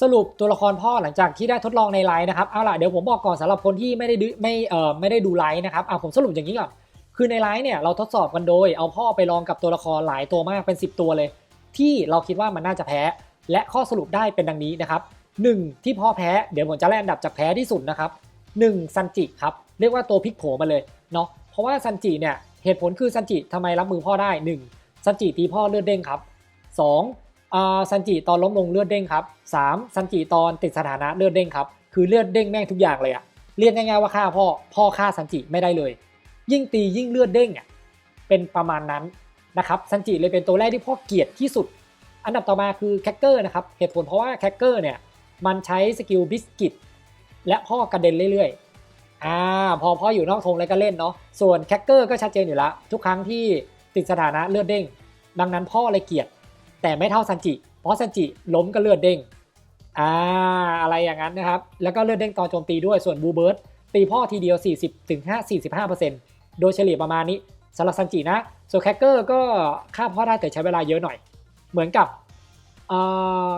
สรุปตัวละครพ่อหลังจากที่ได้ทดลองในไลน์นะครับเอาล่ะเดี๋ยวผมบอกก่อนสำหรับคนที่ไม่ได้ดูไม่เอ่อไม่ได้ดูไลน์นะครับเอาผมสรุปอย่างนี้ก่อนคือในไลน์เนี่ยเราทดสอบกันโดย เอาพ่อไปลองกับตัวละครหลายตัวมากเป็น 10 ตัวเลย ที่เราคิดว่ามันน่าจะแพ้ และข้อสรุปได้เป็นดังนี้นะครับหนึ่งที่พ่อแพ้เดี๋ยวผมจะไล่อันดับจากแพ้ที่สุดนะครับหนึ่งซันจิครับเรียกว่าตัวพลิกโผมาเลยเนาะเพราะว่าซันจิเนี่ยเหตุผลคือซันจิทำไมรับมือพ่อได้หนึ่งซันจิตีพ่อเลือดเด้งครับสอง ซันจิตอนล้มลงเลือดเด้งครับสามซันจิตอนติดสถานะเลือดเด้งครับคือเลือดเด้งแม่งทุกอย่างเลยอะเรียกง่ายๆว่าฆ่าพ่อพ่อฆ่าซันจิไม่ได้เลย ยิ่งตียิ่งเลือดเด้งอะเป็นประมาณนั้นนะครับซันจิเลยเป็นตัวแรกที่พ่อเกลียดที่สุด อันดับต่อมาคือแคคเกอร์นะครับเหตุผลเพราะว่าแคคเกอร์เนี่ยมันใช้สกิลบิสกิตและพ่อกระเด็นเรื่อยๆอ่าพอพ่ออยู่นอกธงแล้วก็เล่นเนาะส่วนแคคเกอร์ก็ชัดเจนอยู่แล้วทุกครั้งที่ติดสถานะเลือดเด้งดังนั้นพ่อเลยเกลียด แต่ไม่เท่าซันจิ เพราะซันจิล้มก็เลือดเด้งอ่าอะไรอย่างนั้นนะครับ แล้วก็เลือดเด้งตอนโจมตีด้วยส่วนบูเบิร์ตตีพ่อทีเดียว 40ถึง5 45 โดยเฉลี่ยประมาณนี้สำหรับซันจินะส่วนแคคเกอร์ก็ฆ่าพ่อได้แต่ใช้เวลาเยอะหน่อย เหมือนกับ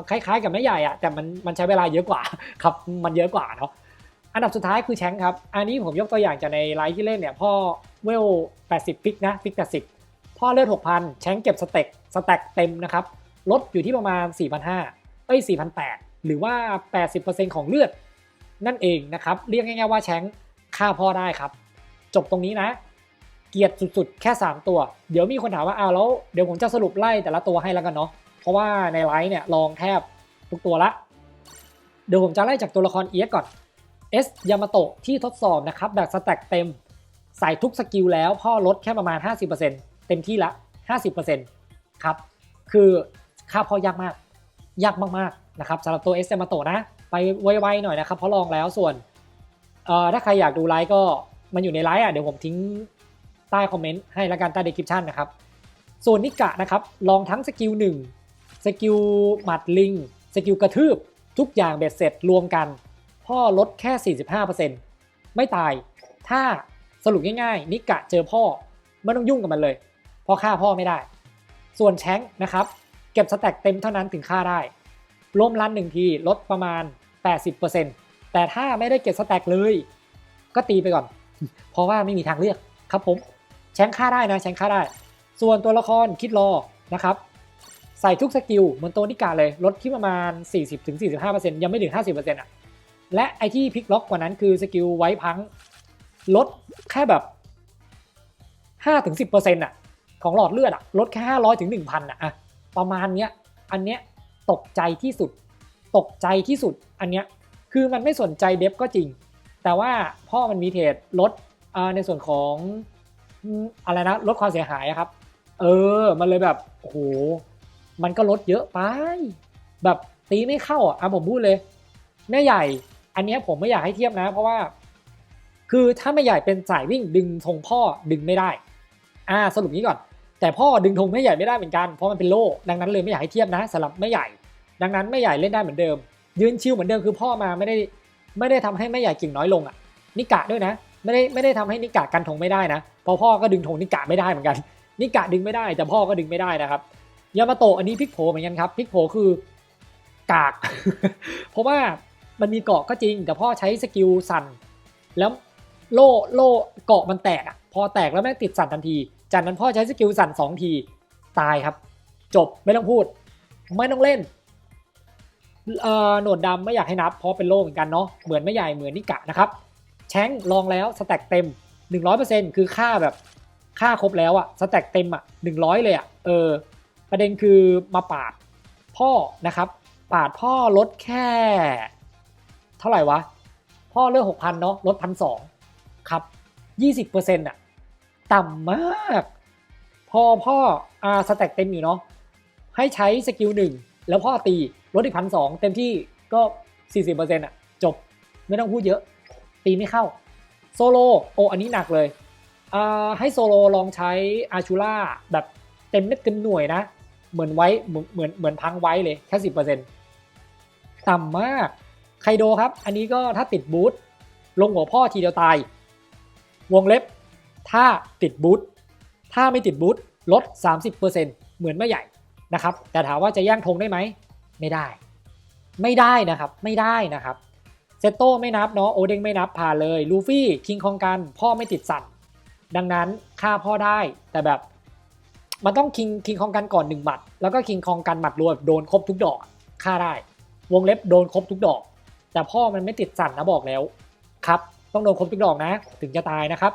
คล้ายๆ กับแม่ใหญ่อะแต่มันมันใช้เวลาเยอะกว่าครับมันเยอะกว่าเนาะอันดับสุดท้ายคือแชงครับ อันนี้ผมยกตัวอย่างจากในไลฟ์ที่เล่นเนี่ยพ่อเวล 80 ฟิกนะ ฟิก 80 พ่อเลือด 6,000 แชงเก็บสเต็กสแต็กเต็มนะครับลดอยู่ที่ประมาณ 4,500เอ้ย4,800 หรือว่า 80%ของเลือด นั่นเองนะครับ เรียกง่ายๆว่าแชงค์ฆ่าพ่อได้ครับ จบตรงนี้นะ เกียรติสุดๆ แค่ 3 ตัว เดี๋ยวมีคนถามว่าอ้าวแล้วเดี๋ยวผมจะสรุปไล่แต่ละตัวให้แล้วกันเนาะเพราะว่าในไลฟ์เนี่ยลองแทบทุกตัวละ เดี๋ยวผมจะไล่จากตัวละครเอียก่อน S ยามาโตะที่ทดสอบนะครับแบบสแต็กเต็ม ใส่ทุกสกิลแล้วพ่อลดแค่ประมาณ 50%เต็มที่ละ 50% ครับ คือค่าพ่อยากมาก ยากมากๆนะครับสำหรับตัว S ยามาโตนะ ไปไวๆหน่อยนะครับ เพราะลองแล้วส่วนเอ่อถ้าใครอยากดูไลฟ์ก็มันอยู่ในไลฟ์อะเดี๋ยวผมทิ้งใต้คอมเมนต์ให้ละกันใต้ description นะครับ ส่วนนิกะนะครับ ลองทั้งสกิล1สกิลหมัดลิง สกิลกระทืบ ทุกอย่างเบ็ดเสร็จรวมกัน พ่อลดแค่ 45%ไม่ตาย ถ้าสรุปง่ายๆ นิกะเจอพ่อไม่ต้องยุ่งกับมันเลย เพราะฆ่าพ่อไม่ได้ ส่วนแชงนะครับ เก็บสแต็กเต็มเท่านั้นถึงฆ่าได้ล้มลันหนึ่งทีลดประมาณ 80%แต่ถ้าไม่ได้เก็บสแต็กเลย ก็ตีไปก่อน เพราะว่าไม่มีทางเลือกครับผมแชงค่าได้นะแชงค่าได้ ส่วนตัวละครคิดรอนะครับใส่ทุกสกิลเหมือนตัวนิกาเลยลดที่ประมาณ 40-45%ยังไม่ถึง 50%อะและไอที่พลิกล็อกกว่านั้นคือสกิลไว้พังลดแค่แบบ5-10%อะ ของหลอดเลือดอะลดแค่500ถึง1,000อะอะประมาณเนี้ยอันเนี้ยตกใจที่สุด ตกใจที่สุดอันเนี้ยคือมันไม่สนใจเดฟก็จริง แต่ว่าพ่อมันมีเทรดลดในส่วนของอะไรนะลดความเสียหายครับ เออมันเลยแบบโอ้โหมันก็ลดเยอะไป แบบตีไม่เข้าอะผมพูดเลย แม่ใหญ่ อันเนี้ยผมไม่อยากให้เทียบนะ เพราะว่า คือถ้าแม่ใหญ่เป็นสายวิ่งดึงธงพ่อดึงไม่ได้ อ่าสรุปนี้ก่อน แต่พ่อดึงธงแม่ใหญ่ไม่ได้เหมือนกันเพราะมันเป็นโล่ดังนั้นเลยไม่อยากให้เทียบนะสำหรับแม่ใหญ่ ดังนั้นแม่ใหญ่เล่นได้เหมือนเดิม ยืนชิวเหมือนเดิมคือพ่อมาไม่ได้ไม่ได้ทำให้แม่ใหญ่กิ่งน้อยลงอะนิกะด้วยนะ ไม่ได้ไม่ได้ทำให้นิกะกันธงไม่ได้นะเพราะพ่อก็ดึงธงนิกะไม่ได้เหมือนกัน นิกะดึงไม่ได้แต่พ่อก็ดึงไม่ได้นะครับยามาโตะอันนี้พลิกโผเหมือนกันครับพลิกโผคือกาก เพราะว่ามันมีเกาะก็จริง แต่พ่อใช้สกิลสั่นแล้วโล่โล่เกาะมันแตกอะพอแตกแล้วแม่งติดสั่นทันที จากนั้นพ่อใช้สกิลสั่นสองทีตายครับ จบไม่ต้องพูด ไม่ต้องเล่นเอ่อหนวดดำไม่อยากให้นับเพราะเป็นโล่เหมือนกันเนาะเหมือนไม่ใหญ่เหมือนนิกะนะครับแชงลองแล้วสแต็กเต็ม 100%คือค่าแบบค่าครบแล้วอะสแต็กเต็มอะ100 เลยอะเออประเด็นคือมาปาดพ่อนะครับปาดพ่อลดแค่ เท่าไหร่วะ พ่อเลือกหกพันเนาะลดพันสองครับยี่สิบเปอร์เซ็นต์อะ ต่ำมาก พอพ่ออาสแต็กเต็มอยู่เนาะให้ใช้สกิลหนึ่งแล้วพ่อตีลดอีกพันสองเต็มที่ก็สี่สิบเปอร์เซ็นต์อะจบไม่ต้องพูดเยอะ ตีไม่เข้า โซโลโออันนี้หนักเลยอาให้โซโลลองใช้อาชูล่าแบบเต็มเม็ดเต็มหน่วยนะ เหมือนไว้เหมือนเหมือนเหมือนพังไว้เลยแค่สิบเปอร์เซ็นต์ต่ำมากไคโดครับ อันนี้ก็ถ้าติดบูทลงหัวพ่อทีเดียวตาย วงเล็บ ถ้าติดบูทถ้าไม่ติดบูทลด 30%เหมือนไม่ใหญ่นะครับ แต่ถามว่าจะแย่งธงได้ไหม ไม่ได้ ไม่ได้นะครับ ไม่ได้นะครับ เซโต้ไม่นับเนาะ โอเด้งไม่นับผ่านเลย ลูฟี่ คิงคองกัน พ่อไม่ติดสั่น ดังนั้นฆ่าพ่อได้ แต่แบบ มันต้องคิงคิงคองกันก่อนหนึ่งหมัด แล้วก็คิงคองกันหมัดรวมโดนครบทุกดอก ฆ่าได้ วงเล็บโดนครบทุกดอก แต่พ่อมันไม่ติดสั่นนะบอกแล้ว ครับ ต้องโดนครบทุกดอกนะ ถึงจะตายนะครับ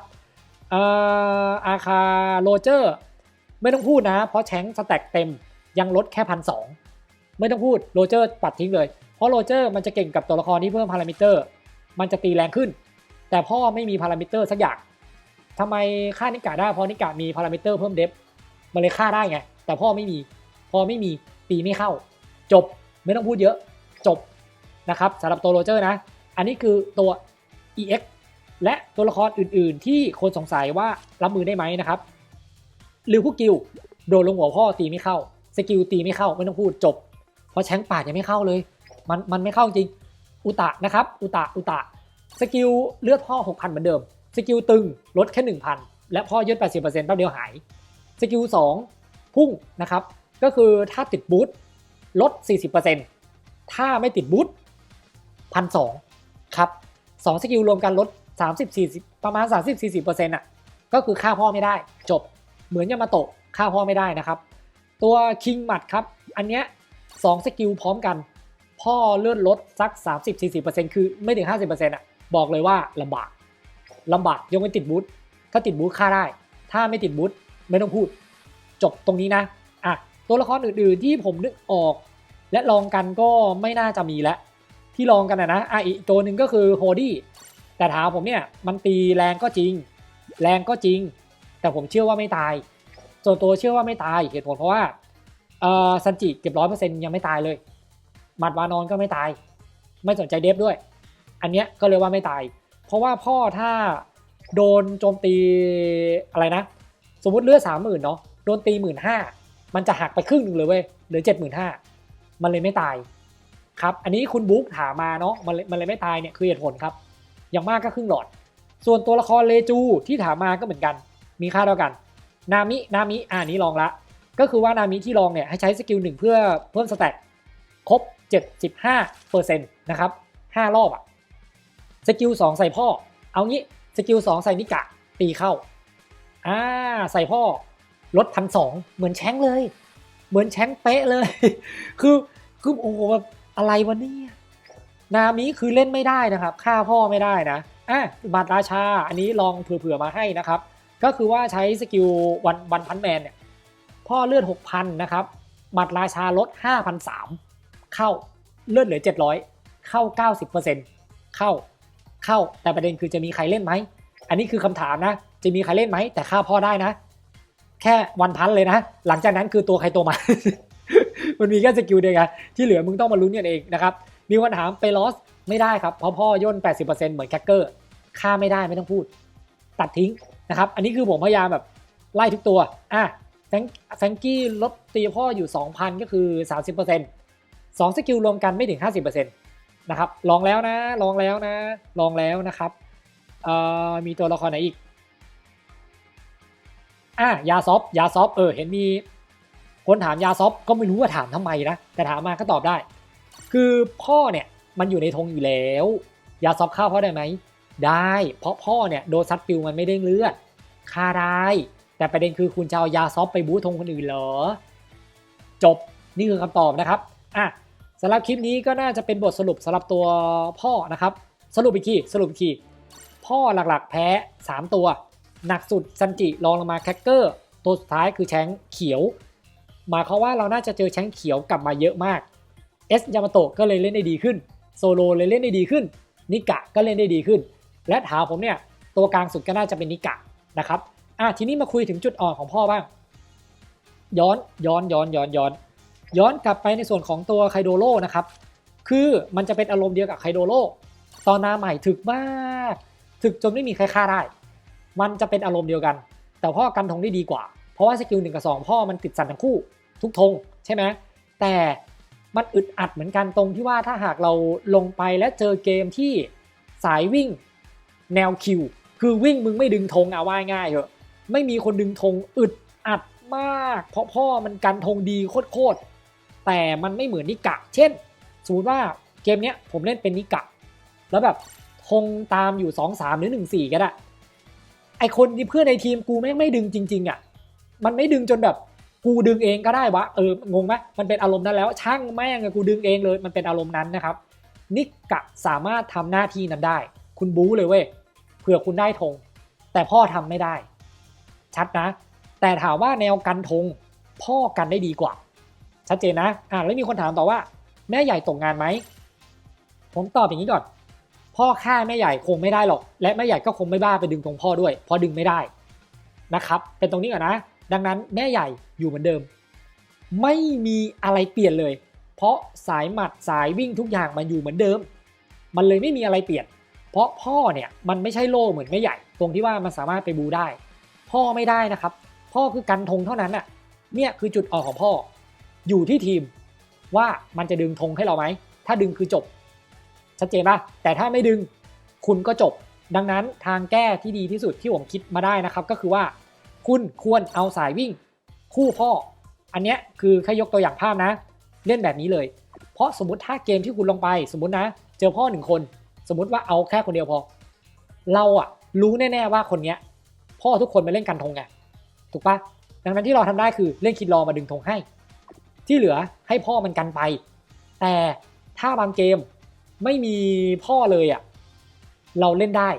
อาคาโรเจอร์ไม่ต้องพูดนะ เพราะแชงสแต็กเต็มยังลดแค่พันสองไม่ต้องพูดโรเจอร์ปัดทิ้งเลย เพราะโรเจอร์มันจะเก่งกับตัวละครที่เพิ่มพารามิเตอร์ มันจะตีแรงขึ้น แต่พ่อไม่มีพารามิเตอร์สักอย่างทำไมค่านิกาได้เพราะนิกามีพารามิเตอร์เพิ่มเดฟมันเลยฆ่าได้ไง แต่พ่อไม่มี พอไม่มีตีไม่เข้า จบไม่ต้องพูดเยอะจบนะครับสำหรับตัวโรเจอร์นะ อันนี้คือตัว EX และตัวละครอื่นๆ ที่คนสงสัยว่ารับมือได้ไหมนะครับหรือพวกกิลโดนลงหัวพ่อตีไม่เข้า สกิลตีไม่เข้าไม่ต้องพูดจบ เพราะแชงป่ายังไม่เข้าเลย มันมันไม่เข้าจริง อุตะนะครับ อุตะอุตะ สกิลเลือดพ่อ 6,000 เหมือนเดิม สกิลตึงลดแค่ 1,000 และพ่อยืด80%แป๊บเดียวหาย สกิล 2 พุ่งนะครับ ก็คือถ้าติดบูทลด 40%ถ้าไม่ติดบูทพันสองครับ สองสกิลรวมกันลด 30-40 ประมาณ 30-40%อะก็คือฆ่าพ่อไม่ได้จบเหมือนยามาโตะฆ่าพ่อไม่ได้นะครับ ตัวคิงหมัดครับ อันเนี้ยสองสกิลพร้อมกัน พ่อเลื่อนลดสัก 30-40%คือไม่ถึง 50%อะบอกเลยว่าลำบากลำบากยกเว้นติดบูทถ้าติดบูทฆ่าได้ ถ้าไม่ติดบูทไม่ต้องพูด จบตรงนี้นะอะตัวละครอื่นๆที่ผมนึกออก และลองกันก็ไม่น่าจะมีแล้ว ที่ลองกันนะนะอะอีกตัวหนึ่งก็คือโฮดี้แต่ถามผมเนี่ยมันตีแรงก็จริง แรงก็จริง แต่ผมเชื่อว่าไม่ตายส่วนตัวเชื่อว่าไม่ตายเหตุผลเพราะว่าเออซันจิเก็บร้อยเปอร์เซ็นต์ยังไม่ตายเลยหมัดวานอนก็ไม่ตาย ไม่สนใจเดฟด้วย อันเนี้ยก็เลยว่าไม่ตาย เพราะว่าพ่อถ้าโดนโจมตีอะไรนะ สมมติเลือดสามหมื่นเนาะโดนตีหมื่นห้ามันจะหักไปครึ่งหนึ่งเลยเว้ยเหลือเจ็ดหมื่นห้ามันเลยไม่ตาย ครับอันนี้คุณบุ๊กถามมาเนาะมันเลยมันเลยไม่ตายเนี่ยคือเหตุผลครับอย่างมากก็ครึ่งหลอด ส่วนตัวละครเลจูที่ถามมาก็เหมือนกัน มีค่าเท่ากัน นามินามิอ่านี้ลองละ ก็คือว่านามิที่ลองเนี่ยให้ใช้สกิลหนึ่งเพื่อเพิ่มสแต็กครบ 75%นะครับ5รอบอะสกิล2ใส่พ่อ เอางี้สกิล2ใส่นิกะตีเข้าอ่าใส่พ่อลดพันสองเหมือนแช้งเลย เหมือนแช้งเป๊ะเลย คือคือโอ้โหแบบ อะไรวะเนี่ยนามิคือเล่นไม่ได้นะครับฆ่าพ่อไม่ได้นะอะบาดรราชาอันนี้ลองเผื่อๆมาให้นะครับ ก็คือว่าใช้สกิลวันวันพันแมนเนี่ยพ่อเลือด 6,000 นะครับ บัตรราชาลด 5,003เข้าเลือดเหลือ 700 เข้า 90%เข้าเข้าแต่ประเด็นคือจะมีใครเล่นไหม อันนี้คือคำถามนะ จะมีใครเล่นไหม แต่ฆ่าพ่อได้นะ แค่วันพันเลยนะ หลังจากนั้นคือตัวใครตัวมัน มันมีแค่สกิลเดียวกันที่เหลือมึงต้องมาลุ้นกันเองนะครับมีคนถามไปลอสไม่ได้ครับเพราะพ่อย่น 80%เหมือนแคคเกอร์ฆ่าไม่ได้ไม่ต้องพูด ตัดทิ้งนะครับ อันนี้คือผมพยายามแบบไล่ทุกตัวอะแฟงกี้ลดตีพ่ออยู่ 2,000 ก็คือ 30% 2 สกิลรวมกันไม่ถึง 50%นะครับ ลองแล้วนะ ลองแล้วนะ ลองแล้วนะครับมีตัวละครไหนอีกอะยาซอฟยาซอฟเออ เห็นมี คนถามยาซอฟก็ไม่รู้ว่าถามทำไมนะ แต่ถามมาก็ตอบได้ คือพ่อเนี่ยมันอยู่ในธงอยู่แล้ว ยาซอฟฆ่าพ่อได้ไหม ได้ เพราะพ่อเนี่ยโดนซัดฟิวมันไม่ได้เลือดฆ่าได้ แต่ประเด็นคือคุณจะเอายาซอฟไปบูทธงคนอื่นเหรอ จบ นี่คือคำตอบนะครับ อะสำหรับคลิปนี้ก็น่าจะเป็นบทสรุปสำหรับตัวพ่อนะครับ สรุปอีกทีสรุปอีกทีพ่อหลักๆแพ้ 3 ตัว หนักสุดซันจิรองลงมาแคคเกอร์ ตัวสุดท้ายคือแชงเขียว หมายความว่าเราน่าจะเจอแชงเขียวกลับมาเยอะมากเอสยามาโตะก็เลยเล่นได้ดีขึ้นโซโลเลยเล่นได้ดีขึ้น นิกะก็เล่นได้ดีขึ้น และถามผมเนี่ยตัวกลางสุดก็น่าจะเป็นนิกะนะครับอะทีนี้มาคุยถึงจุดอ่อนของพ่อบ้าง ย้อนย้อนย้อนย้อนย้อน ย้อนกลับไปในส่วนของตัวไคโดโร่นะครับคือมันจะเป็นอารมณ์เดียวกับไคโดโร่ตอนนาใหม่ถึกมากถึกจนไม่มีใครฆ่าได้ มันจะเป็นอารมณ์เดียวกัน แต่พ่อกันธงได้ดีกว่า เพราะว่าสกิลหนึ่งกับสองพ่อมันติดสั่นทั้งคู่ทุกธงใช่ไหมแต่มันอึดอัดเหมือนกันตรงที่ว่าถ้าหากเราลงไปและเจอเกมที่สายวิ่งแนวคิว คือวิ่งมึงไม่ดึงธงเอาว่าง่ายเหอะไม่มีคนดึงธงอึดอัดมาก เพราะพ่อมันกันธงดีโคตรแต่มันไม่เหมือนนิกะ เช่น สมมติว่าเกมเนี้ยผมเล่นเป็นนิกะ แล้วแบบธงตามอยู่ 2 3 หรือ 1 4 ก็ได้ไอคนที่เพื่อนในทีมกูแม่งไม่ดึงจริง ๆอะ มันไม่ดึงจนแบบกูดึงเองก็ได้วะเอองงไหมมันเป็นอารมณ์นั้นแล้ว ช่างแม่งกูดึงเองเลยมันเป็นอารมณ์นั้นนะครับ นิกะสามารถทำหน้าที่นั้นได้ คุณบู๊เลยเว้ยเผื่อคุณได้ธงแต่พ่อทำไม่ได้ ชัดนะ แต่ถามว่าแนวกันธงพ่อกันได้ดีกว่า ชัดเจนนะอ่าแล้วมีคนถามต่อว่า แม่ใหญ่ตกงานไหมผมตอบอย่างนี้ก่อน พ่อฆ่าแม่ใหญ่คงไม่ได้หรอก และแม่ใหญ่ก็คงไม่บ้าไปดึงธงพ่อด้วยเพราะดึงไม่ได้นะครับ เป็นตรงนี้ก่อนนะ ดังนั้นแม่ใหญ่อยู่เหมือนเดิม ไม่มีอะไรเปลี่ยนเลย เพราะสายหมัดสายวิ่งทุกอย่างมันอยู่เหมือนเดิม มันเลยไม่มีอะไรเปลี่ยน เพราะพ่อเนี่ยมันไม่ใช่โล่เหมือนแม่ใหญ่ ตรงที่ว่ามันสามารถไปบูได้ พ่อไม่ได้นะครับ พ่อคือกันธงเท่านั้นน่ะเนี่ยคือจุดอ่อนของพ่อ อยู่ที่ทีมว่ามันจะดึงธงให้เราไหม ถ้าดึงคือจบ ชัดเจนป่ะ แต่ถ้าไม่ดึงคุณก็จบ ดังนั้นทางแก้ที่ดีที่สุดที่ผมคิดมาได้นะครับ ก็คือว่า คุณควรเอาสายวิ่งคู่พ่อ อันเนี้ยคือแค่ยกตัวอย่างภาพนะ เล่นแบบนี้เลย เพราะสมมติถ้าเกมที่คุณลงไปสมมตินะ เจอพ่อหนึ่งคน สมมติว่าเอาแค่คนเดียวพอ เราอะรู้แน่ๆว่าคนเนี้ยพ่อทุกคนมาเล่นกันธงไงถูกปะดังนั้นที่เราทำได้คือเล่นคิดรอมาดึงธงให้ ที่เหลือให้พ่อมันกันไป แต่ถ้าบางเกมไม่มีพ่อเลยอะเราเล่นได้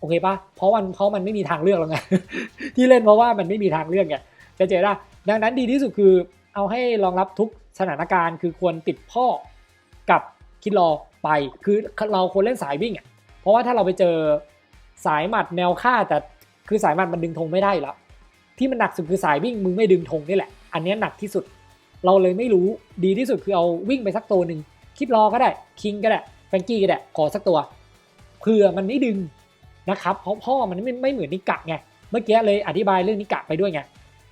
โอเคปะเพราะมันเพราะมันไม่มีทางเลือกแล้วไงที่เล่นเพราะว่ามันไม่มีทางเลือกไงจะเจอได้ดังนั้นดีที่สุดคือเอาให้รองรับทุกสถานการณ์ คือควรติดพ่อกับคิดรอไป คือเราควรเล่นสายวิ่งอะเพราะว่าถ้าเราไปเจอสายหมัดแนวฆ่าแต่คือสายหมัดมันดึงธงไม่ได้แล้วที่มันหนักสุดคือสายวิ่งมึงไม่ดึงธงนี่แหละ อันนี้หนักที่สุด เราเลยไม่รู้ดีที่สุดคือเอาวิ่งไปสักตัวหนึ่งคิดรอก็ได้คิงก็ได้แฟรงกี้ก็ได้ขอสักตัวเผื่อมันไม่ดึง นะครับเพราะพ่อมันไม่ไม่เหมือนนิกะไงเมื่อกี้เลยอธิบายเรื่องนิกะไปด้วยไง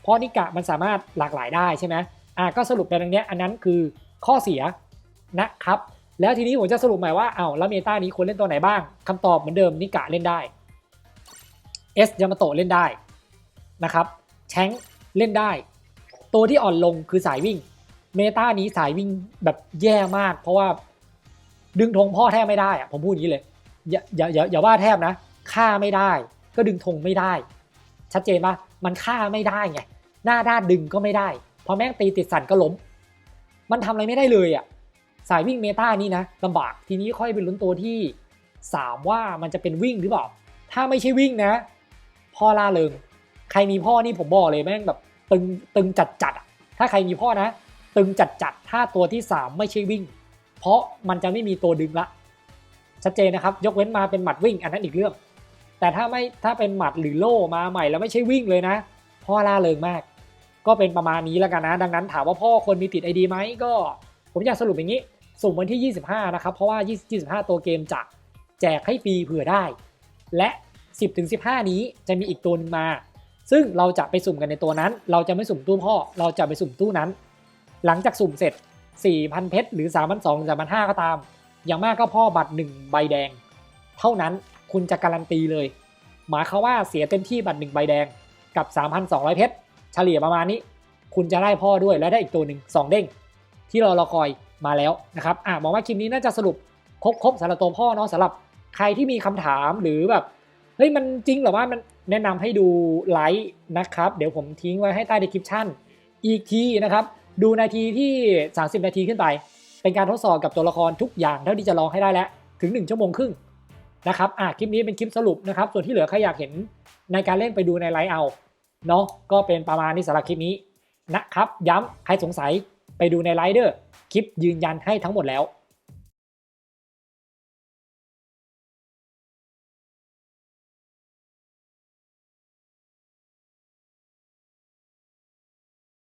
เพราะนิกะมันสามารถหลากหลายได้ใช่ไหมอะก็สรุปไปตรงเนี้ยอันนั้นคือข้อเสียนะครับแล้วทีนี้ผมจะสรุปใหม่ว่าเอ้าแล้วเมตานี้ควรเล่นตัวไหนบ้างคำตอบเหมือนเดิมนิกะเล่นได้เอสยามาโตะเล่นได้นะครับแชงเล่นได้ ตัวที่อ่อนลงคือสายวิ่ง เมตานี้สายวิ่งแบบแย่มาก เพราะว่าดึงธงพ่อแทบไม่ได้อะผมพูดอย่างนี้เลยอย่าอย่าอย่าอย่าว่าแทบนะ ฆ่าไม่ได้ ก็ดึงธงไม่ได้ ชัดเจนปะมันฆ่าไม่ได้ไงหน้าด้านดึงก็ไม่ได้ พอแม่งตีติดสั่นก็ล้ม มันทำอะไรไม่ได้เลยอะสายวิ่งเมตานี่นะลำบากทีนี้ค่อยไปลุ้นตัวที่สามว่ามันจะเป็นวิ่งหรือเปล่า ถ้าไม่ใช่วิ่งนะ พ่อล่าเริงใครมีพ่อนี่ผมบอกเลยแม่งแบบตึงตึงจัดจัดถ้าใครมีพ่อนะ ตึงจัดจัดถ้าตัวที่สามไม่ใช่วิ่ง เพราะมันจะไม่มีตัวดึงละชัดเจนนะครับ ยกเว้นมาเป็นหมัดวิ่งอันนั้นอีกเรื่อง แต่ถ้าไม่ถ้าเป็นหมัดหรือโล่มาใหม่แล้วไม่ใช่วิ่งเลยนะ พ่อล่าเริงมาก ก็เป็นประมาณนี้แล้วกันนะ ดังนั้นถามว่าพ่อคนมีติดไอดีไหมก็ ผมอยากสรุปอย่างนี้ สุ่มวันที่ 25 นะครับ เพราะว่า 25 ตัวเกมจะแจกให้ฟรีเผื่อได้ และ 10-15 นี้จะมีอีกตัวนึงมา ซึ่งเราจะไปสุ่มกันในตัวนั้น เราจะไม่สุ่มตู้พ่อ เราจะไปสุ่มตู้นั้น หลังจากสุ่มเสร็จ 4,000 เพชรหรือ3,200หรือ3,500ก็ตาม อย่างมากก็พ่อบัตร1ใบแดง เท่านั้น คุณจะการันตีเลย หมายความว่าเสียเต็มที่บัตร1ใบแดงกับ 3,200 เพชรเฉลี่ยประมาณนี้ คุณจะได้พ่อด้วยและได้อีกตัวหนึ่งสองเด้ง ที่เรารอคอยมาแล้วนะครับอะมองว่าคลิปนี้น่าจะสรุปครบครบสำหรับตัวพ่อเนาะสำหรับใครที่มีคำถามหรือแบบเฮ้ยมันจริงหรือว่ามันแนะนำให้ดูไลฟ์นะครับ เดี๋ยวผมทิ้งไว้ให้ใต้ดีคริปชั่นอีกทีนะครับ ดูนาทีที่ 30 นาทีขึ้นไป เป็นการทดสอบกับตัวละครทุกอย่างเท่าที่จะลองให้ได้แล้ว ถึง 1 ชั่วโมงครึ่ง นะครับอะคลิปนี้เป็นคลิปสรุปนะครับ ส่วนที่เหลือใครอยากเห็นในการเล่นไปดูในไลฟ์เอาเนาะก็เป็นประมาณนี้สำหรับคลิปนี้นะครับ ย้ำใครสงสัยไปดูในไลฟ์เดอร์คลิปยืนยันให้ทั้งหมดแล้ว